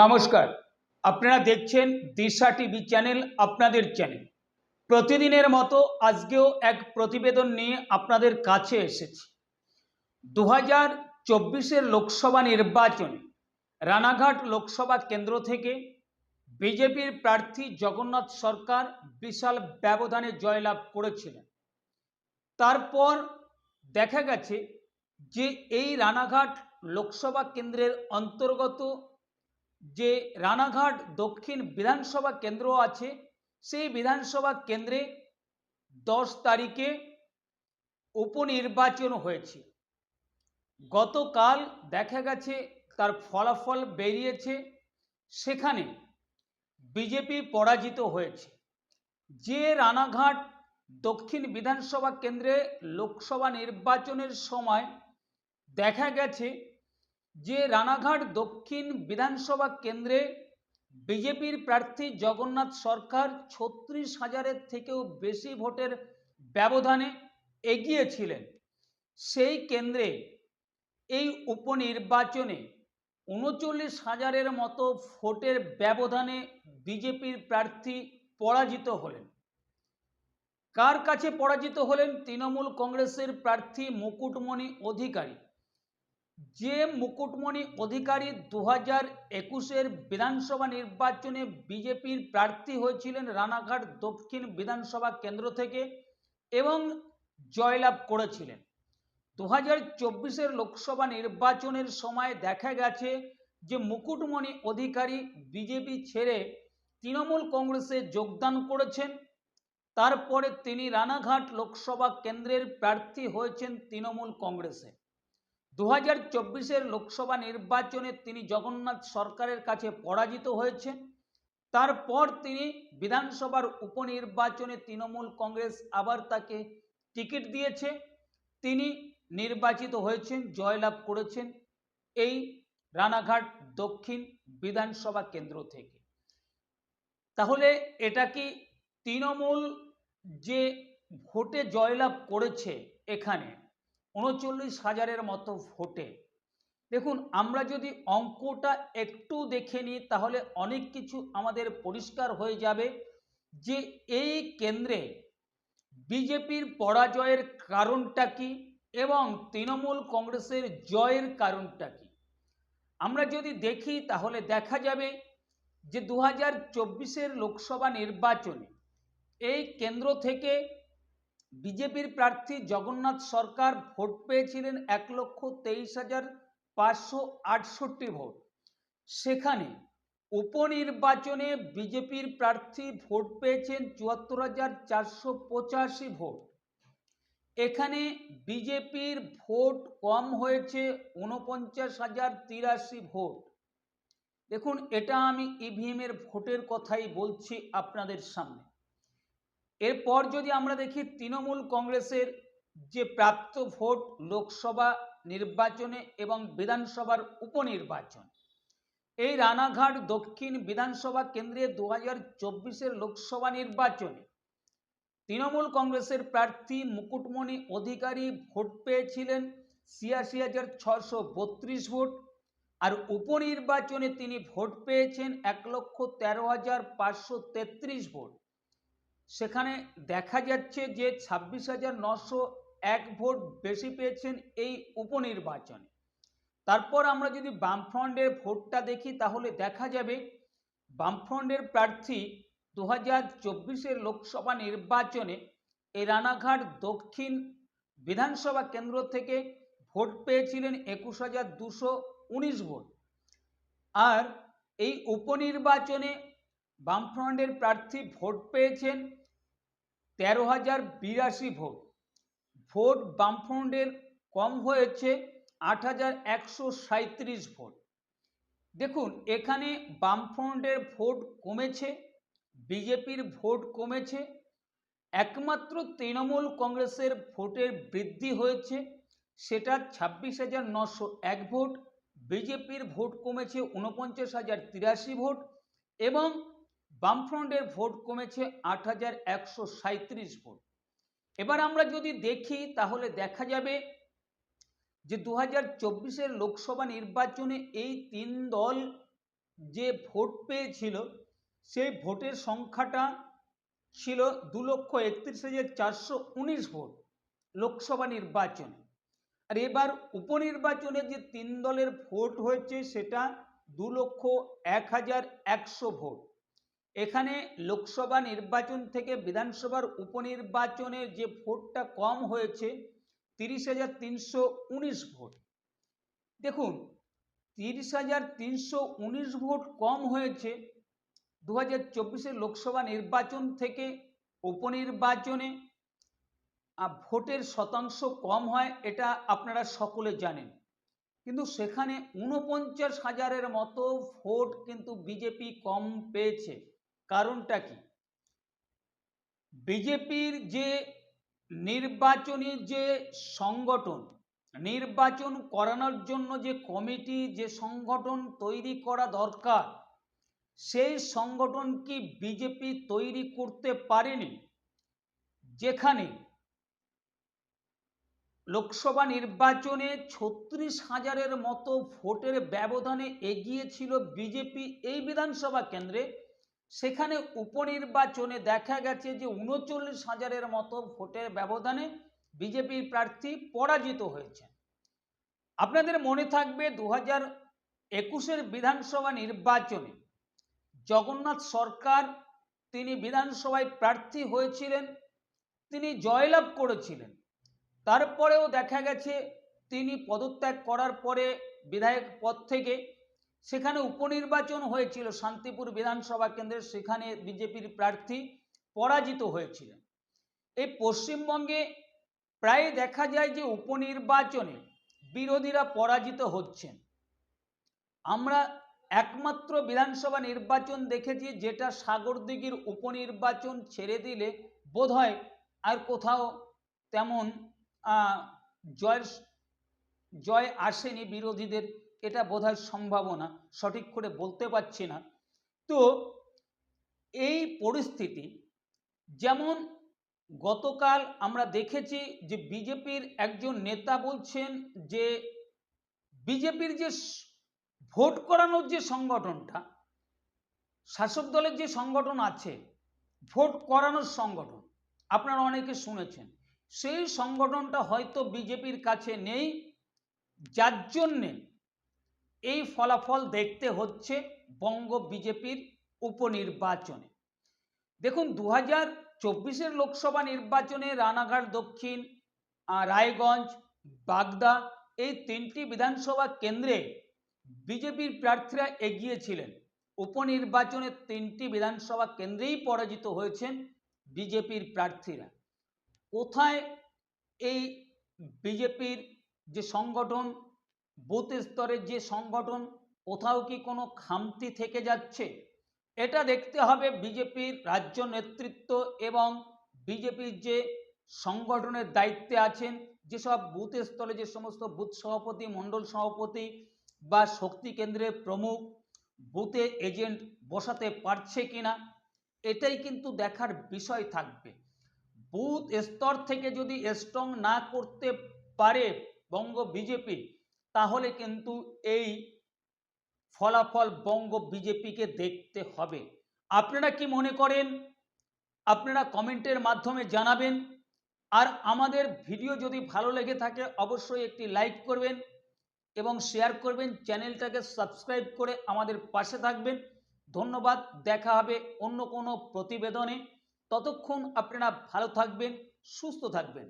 নমস্কার। আপনারা দেখছেন দিশা টিভি চ্যানেল, আপনাদের চ্যানেল। প্রতিদিনের মতো আজকেও এক প্রতিবেদন নিয়ে আপনাদের কাছে এসেছি। দু হাজার চব্বিশের লোকসভা নির্বাচনে, রানাঘাট লোকসভা কেন্দ্র থেকে বিজেপির প্রার্থী জগন্নাথ সরকার বিশাল ব্যবধানে জয়লাভ করেছিলেন। তারপর দেখা গেছে যে এই রানাঘাট লোকসভা কেন্দ্রের অন্তর্গত যে রানাঘাট দক্ষিণ বিধানসভা কেন্দ্র আছে, সেই বিধানসভা কেন্দ্রে দশ তারিখে উপনির্বাচন হয়েছে। গতকাল দেখা গেছে তার ফলাফল বেরিয়েছে, সেখানে বিজেপি পরাজিত হয়েছে। যে রানাঘাট দক্ষিণ বিধানসভা কেন্দ্রে লোকসভা নির্বাচনের সময় দেখা গেছে যে রানাঘাট দক্ষিণ বিধানসভা কেন্দ্রে বিজেপির প্রার্থী জগন্নাথ সরকার ছত্রিশ হাজারের থেকেও বেশি ভোটের ব্যবধানে এগিয়েছিলেন। সেই কেন্দ্রে এই উপনির্বাচনে উনচল্লিশ হাজারের মতো ভোটের ব্যবধানে বিজেপির প্রার্থী পরাজিত হলেন। কার কাছে পরাজিত হলেন? তৃণমূল কংগ্রেসের প্রার্থী মুকুটমণি অধিকারী। যে মুকুটমণি অধিকারী দু হাজার একুশের বিধানসভা নির্বাচনে বিজেপির প্রার্থী হয়েছিলেন রানাঘাট দক্ষিণ বিধানসভা কেন্দ্র থেকে এবং জয়লাভ করেছিলেন। দু হাজার চব্বিশের লোকসভা নির্বাচনের সময় দেখা গেছে যে মুকুটমণি অধিকারী বিজেপি ছেড়ে তৃণমূল কংগ্রেসে যোগদান করেছেন। তারপরে তিনি রানাঘাট লোকসভা কেন্দ্রের প্রার্থী হয়েছেন তৃণমূল কংগ্রেসে। দু হাজার চব্বিশের লোকসভা নির্বাচনে তিনি জগন্নাথ সরকারের কাছে পরাজিত হয়েছেন। তারপর তিনি বিধানসভার উপনির্বাচনে তৃণমূল কংগ্রেস আবার তাকে টিকিট দিয়েছে। তিনি নির্বাচিত হয়েছেন, জয়লাভ করেছেন এই রানাঘাট দক্ষিণ বিধানসভা কেন্দ্র থেকে। তাহলে এটা কি তৃণমূল যে ভোটে জয়লাভ করেছে এখানে উনচল্লিশ হাজারের মতো ভোটে। দেখুন, আমরা যদি অঙ্কটা একটু দেখে নিই, তাহলে অনেক কিছু আমাদের পরিষ্কার হয়ে যাবে যে এই কেন্দ্রে বিজেপির পরাজয়ের কারণটা কি এবং তৃণমূল কংগ্রেসের জয়ের কারণটা কি? আমরা যদি দেখি, তাহলে দেখা যাবে যে দু হাজার লোকসভা নির্বাচনে এই কেন্দ্র থেকে বিজেপির প্রার্থী জগন্নাথ সরকার ভোট পেয়েছিলেন এক লক্ষ তেইশ হাজার পাঁচশো আটষট্টি ভোট। সেখানে উপনির্বাচনে বিজেপির প্রার্থী ভোট পেয়েছেন চুয়াত্তর হাজার চারশো পঁচাশি ভোট। এখানে বিজেপির ভোট কম হয়েছে উনপঞ্চাশ হাজার তিরাশি ভোট। দেখুন, এটা আমি ইভিএম এর ভোটের কথাই বলছি আপনাদের সামনে। এরপর যদি আমরা দেখি তৃণমূল কংগ্রেসের যে প্রাপ্ত ভোট লোকসভা নির্বাচনে এবং বিধানসভার উপনির্বাচন, এই রানাঘাট দক্ষিণ বিধানসভা কেন্দ্রে দু হাজার লোকসভা নির্বাচনে তৃণমূল কংগ্রেসের প্রার্থী মুকুটমণি অধিকারী ভোট পেয়েছিলেন ছিয়াশি হাজার ছশো বত্রিশ ভোট আর উপনির্বাচনে তিনি ভোট পেয়েছেন এক লক্ষ তেরো হাজার পাঁচশো তেত্রিশ ভোট। সেখানে দেখা যাচ্ছে যে ছাব্বিশ হাজার নশো এক ভোট বেশি পেয়েছেন এই উপনির্বাচনে। তারপর আমরা যদি বামফ্রন্টের ভোটটা দেখি, তাহলে দেখা যাবে বামফ্রন্টের প্রার্থী দু হাজার চব্বিশের লোকসভা নির্বাচনে এই রানাঘাট দক্ষিণ বিধানসভা কেন্দ্র থেকে ভোট পেয়েছিলেন একুশ হাজার দুশো উনিশ ভোট। আর এই উপনির্বাচনে বামফ্রন্টের প্রার্থী ভোট পেয়েছেন তেরো হাজার বিরাশি ভোট। ভোট বামফ্রন্টের কম হয়েছে আট হাজার একশো সাঁত্রিশ ভোট। দেখুন, এখানে বামফ্রন্টের ভোট কমেছে, বিজেপির ভোট কমেছে, একমাত্র তৃণমূল কংগ্রেসের ভোটের বৃদ্ধি হয়েছে, সেটা ছাব্বিশ হাজার নশো এক ভোট, বিজেপির ভোট কমেছে উনপঞ্চাশ হাজার তিরাশি ভোট এবং বামফ্রন্টের ভোট কমেছে আট হাজার একশো ভোট। এবার আমরা যদি দেখি, তাহলে দেখা যাবে যে দু হাজার চব্বিশের লোকসভা নির্বাচনে এই তিন দল যে ভোট পেয়েছিল, সেই ভোটের সংখ্যাটা ছিল দু লক্ষ একত্রিশ হাজার চারশো উনিশ ভোট লোকসভা নির্বাচনে। আর এবার উপনির্বাচনে যে তিন দলের ভোট হয়েছে, সেটা দু লক্ষ এক হাজার একশো ভোট। এখানে লোকসভা নির্বাচন থেকে বিধানসভার উপনির্বাচনে যে ভোটটা কম হয়েছে, তিরিশ হাজার তিনশো উনিশ ভোট। দেখুন, তিরিশ হাজার তিনশো উনিশ ভোট কম হয়েছে দু হাজার চব্বিশের লোকসভা নির্বাচন থেকে উপনির্বাচনে। ভোটের শতাংশ কম হয়, এটা আপনারা সকলে জানেন। কিন্তু সেখানে উনপঞ্চাশ হাজারের মতো ভোট কিন্তু বিজেপি কম পেয়েছে। কারণটা কি? বিজেপির যে নির্বাচনী যে সংগঠন, নির্বাচন করানোর জন্য যে কমিটি, যে সংগঠন তৈরি করা দরকার, সেই সংগঠন কি বিজেপি তৈরি করতে পারেনি? যেখানে লোকসভা নির্বাচনে ছত্রিশ হাজারের মতো ভোটের ব্যবধানে এগিয়েছিল বিজেপি এই বিধানসভা কেন্দ্রে সেখানে উপনির্বাচনে দেখা গেছে যে উনচল্লিশ হাজারের মতো ভোটের ব্যবধানে বিজেপির প্রার্থী পরাজিত হয়েছে আপনাদের মনে থাকবে দু হাজার একুশের বিধানসভা নির্বাচনে জগন্নাথ সরকার, তিনি বিধানসভায় প্রার্থী হয়েছিলেন, তিনি জয়লাভ করেছিলেন। তারপরেও দেখা গেছে তিনি পদত্যাগ করার পরে বিধায়ক পদ থেকে সেখানে উপনির্বাচন হয়েছিল, শান্তিপুর বিধানসভা কেন্দ্রে সেখানে বিজেপির প্রার্থী পরাজিত হয়েছিলেন। এই পশ্চিমবঙ্গে প্রায় দেখা যায় যে উপনির্বাচনে বিরোধীরা পরাজিত হচ্ছেন। আমরা একমাত্র বিধানসভা নির্বাচন দেখেছি যেটা সাগরদিঘির উপনির্বাচন ছেড়ে দিলে বোধহয় আর কোথাও তেমন জয়ের জয় আসেনি বিরোধীদের। এটা বোধহয় সম্ভাবনা, সঠিক করে বলতে পারছি না। তো এই পরিস্থিতি, যেমন গতকাল আমরা দেখেছি যে বিজেপির একজন নেতা বলছেন যে বিজেপির যে ভোট করানোর যে সংগঠনটা, শাসক দলের যে সংগঠন আছে, ভোট করানোর সংগঠন, আপনারা অনেকে শুনেছেন, সেই সংগঠনটা হয়তো বিজেপির কাছে নেই, যার জন্যে এই ফলাফল দেখতে হচ্ছে বঙ্গ বিজেপির উপনির্বাচনে। দেখুন দু হাজার চব্বিশের লোকসভা নির্বাচনে রানাঘাট, দক্ষিণ রায়গঞ্জ, বাগদা এই তিনটি বিধানসভা কেন্দ্রে বিজেপির প্রার্থীরা এগিয়েছিলেন। উপনির্বাচনে তিনটি বিধানসভা কেন্দ্রেই পরাজিত হয়েছেন বিজেপির প্রার্থীরা। কোথায় এই বিজেপির যে সংগঠন বুথ স্তরের যে সংগঠন কোথাও কি কোনো খামতি থেকে যাচ্ছে, এটা দেখতে হবে বিজেপির রাজ্য নেতৃত্ব এবং বিজেপির যে সংগঠনের দায়িত্বে আছেন, যেসব বুথ স্তরে যে সমস্ত বুথ সভাপতি, মণ্ডল সভাপতি বা শক্তি কেন্দ্রের প্রমুখ বুথে এজেন্ট বসাতে পারছে কিনা, এটাই কিন্তু দেখার বিষয় থাকবে। বুথ স্তর থেকে যদি স্ট্রং না করতে পারে বঙ্গ বিজেপি তাহলে কিন্তু এই ফলাফল বঙ্গ বিজেপিকে দেখতে হবে। আপনারা কি মনে করেন? আপনারা কমেন্টের মাধ্যমে জানাবেন। আর আমাদের ভিডিও যদি ভালো লেগে থাকে, অবশ্যই একটি লাইক করবেন এবং শেয়ার করবেন। চ্যানেলটাকে সাবস্ক্রাইব করে আমাদের পাশে থাকবেন। ধন্যবাদ। দেখা হবে অন্য কোনো প্রতিবেদনে। ততক্ষণ আপনারা ভালো থাকবেন, সুস্থ থাকবেন।